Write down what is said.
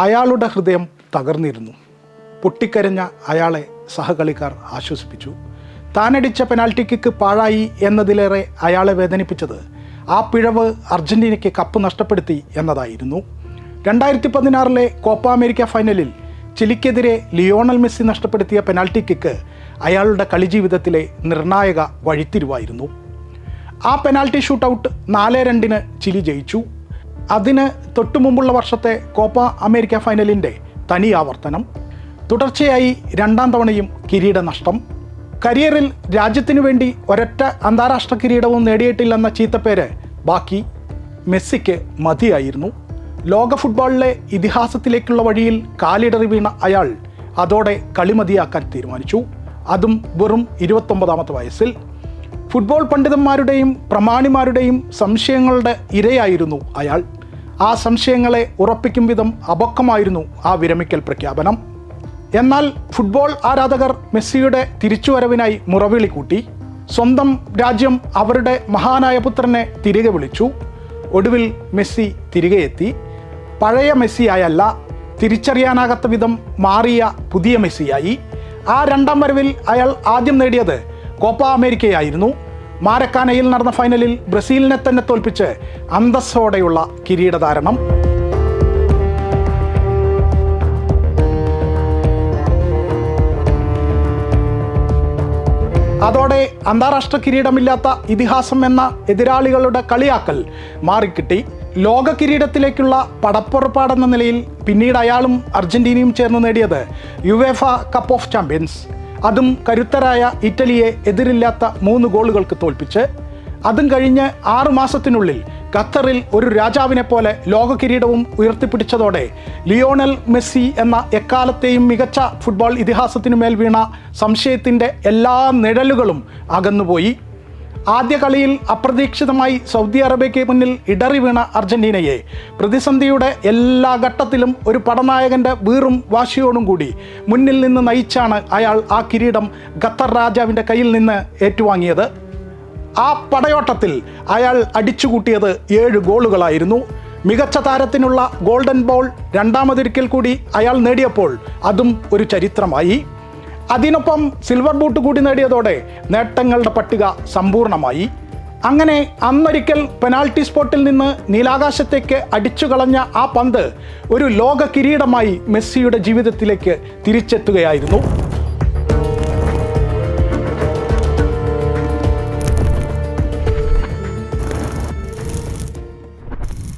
അയാളുടെ ഹൃദയം തകർന്നിരുന്നു. പൊട്ടിക്കരഞ്ഞ അയാളെ സഹകളിക്കാർ ആശ്വസിപ്പിച്ചു. താനടിച്ച പെനാൽറ്റി കിക്ക് പാഴായി എന്നതിലേറെ അയാളെ വേദനിപ്പിച്ചത് ആ പിഴവ് അർജന്റീനയ്ക്ക് കപ്പ് നഷ്ടപ്പെടുത്തി എന്നതായിരുന്നു. രണ്ടായിരത്തി പതിനാറിലെ കോപ്പ അമേരിക്ക ഫൈനലിൽ ചിലിക്കെതിരെ ലിയോണൽ മെസ്സി നഷ്ടപ്പെടുത്തിയ പെനാൽറ്റി കിക്ക് അയാളുടെ കളി ജീവിതത്തിലെ നിർണായക വഴിത്തിരിവായിരുന്നു. ആ പെനാൽറ്റി ഷൂട്ടൗട്ട് നാല് രണ്ടിന് ചിലി ജയിച്ചു. അതിന് തൊട്ടു മുമ്പുള്ള വർഷത്തെ കോപ്പ അമേരിക്ക ഫൈനലിന്റെ തനി ആവർത്തനം. തുടർച്ചയായി രണ്ടാം തവണയും കിരീട നഷ്ടം. കരിയറിൽ രാജ്യത്തിനു വേണ്ടി ഒരൊറ്റ അന്താരാഷ്ട്ര കിരീടവും നേടിയിട്ടില്ലെന്ന ചീത്തപ്പേര് ബാക്കി. മെസ്സിക്ക് മതിയായിരുന്നു. ലോക ഫുട്ബോളിലെ ഇതിഹാസത്തിലേക്കുള്ള വഴിയിൽ കാലിടറി വീണ അയാൾ അതോടെ കളിമതിയാക്കാൻ തീരുമാനിച്ചു. അതും വെറും ഇരുപത്തൊമ്പതാമത്തെ വയസ്സിൽ. ഫുട്ബോൾ പണ്ഡിതന്മാരുടെയും പ്രമാണിമാരുടെയും സംശയങ്ങളുടെ ഇരയായിരുന്നു അയാൾ. ആ സംശയങ്ങളെ ഉറപ്പിക്കും വിധം അപക്വമായിരുന്നു ആ വിരമിക്കൽ പ്രഖ്യാപനം. എന്നാൽ ഫുട്ബോൾ ആരാധകർ മെസ്സിയുടെ തിരിച്ചുവരവിനായി മുറവിളി കൂട്ടി. സ്വന്തം രാജ്യം അവരുടെ മഹാനായ പുത്രനെ തിരികെ വിളിച്ചു. ഒടുവിൽ മെസ്സി തിരികെ എത്തി. പഴയ മെസ്സിയായല്ല തിരിച്ചറിയാനാകാത്ത വിധം മാറിയ പുതിയ മെസ്സിയായി. ആ രണ്ടാം വരവിൽ അയാൾ ആദ്യം നേടിയത് കോപ്പ അമേരിക്കയായിരുന്നു. മാരക്കാനയിൽ നടന്ന ഫൈനലിൽ ബ്രസീലിനെ തന്നെ തോൽപ്പിച്ച് അന്തസ്സോടെയുള്ള കിരീടധാരണം അതോടെ അന്താരാഷ്ട്ര കിരീടമില്ലാത്ത ഇതിഹാസം എന്ന എതിരാളികളുടെ കളിയാക്കൽ മാറിക്കിട്ടി. ലോക കിരീടത്തിലേക്കുള്ള പടപ്പുറപ്പാടെന്ന നിലയിൽ പിന്നീട് അയാളും അർജന്റീനയും ചേർന്ന് നേടിയത് യുവേഫ കപ്പ് ഓഫ് ചാമ്പ്യൻസ്. അതും കരുത്തരായ ഇറ്റലിയെ എതിരില്ലാത്ത മൂന്ന് ഗോളുകൾക്ക് തോൽപ്പിച്ച്. അതും കഴിഞ്ഞ് ആറു മാസത്തിനുള്ളിൽ ഖത്തറിൽ ഒരു രാജാവിനെ പോലെ ലോക കിരീടവും ഉയർത്തിപ്പിടിച്ചതോടെ ലിയോണൽ മെസ്സി എന്ന എക്കാലത്തെയും മികച്ച ഫുട്ബോൾ ഇതിഹാസത്തിനു മേൽ വീണ സംശയത്തിന്റെ എല്ലാ നിഴലുകളും അകന്നുപോയി. ആദ്യ കളിയിൽ അപ്രതീക്ഷിതമായി സൗദി അറേബ്യയ്ക്ക് മുന്നിൽ ഇടറി വീണ അർജന്റീനയെ പ്രതിസന്ധിയുടെ എല്ലാ ഘട്ടത്തിലും ഒരു പടനായകന്റെ വീറും വാശിയോടും കൂടി മുന്നിൽ നിന്ന് നയിച്ചാണ് അയാൾ ആ കിരീടം ഖത്തർ രാജാവിന്റെ കയ്യിൽ നിന്ന് ഏറ്റുവാങ്ങിയത്. ആ പടയോട്ടത്തിൽ അയാൾ അടിച്ചുകൂട്ടിയത് ഏഴ് ഗോളുകളായിരുന്നു. മികച്ച താരത്തിനുള്ള ഗോൾഡൻ ബോൾ രണ്ടാമതൊരിക്കൽ കൂടി അയാൾ നേടിയപ്പോൾ അതും ഒരു ചരിത്രമായി. അതിനൊപ്പം സിൽവർ ബൂട്ട് കൂടി നേടിയതോടെ നേട്ടങ്ങളുടെ പട്ടിക സമ്പൂർണമായി അങ്ങനെ അന്നൊരിക്കൽ പെനാൾട്ടി സ്പോട്ടിൽ നിന്ന് നീലാകാശത്തേക്ക് അടിച്ചു കളഞ്ഞ ആ പന്ത് ഒരു ലോക കിരീടമായി മെസ്സിയുടെ ജീവിതത്തിലേക്ക് തിരിച്ചെത്തുകയായിരുന്നു.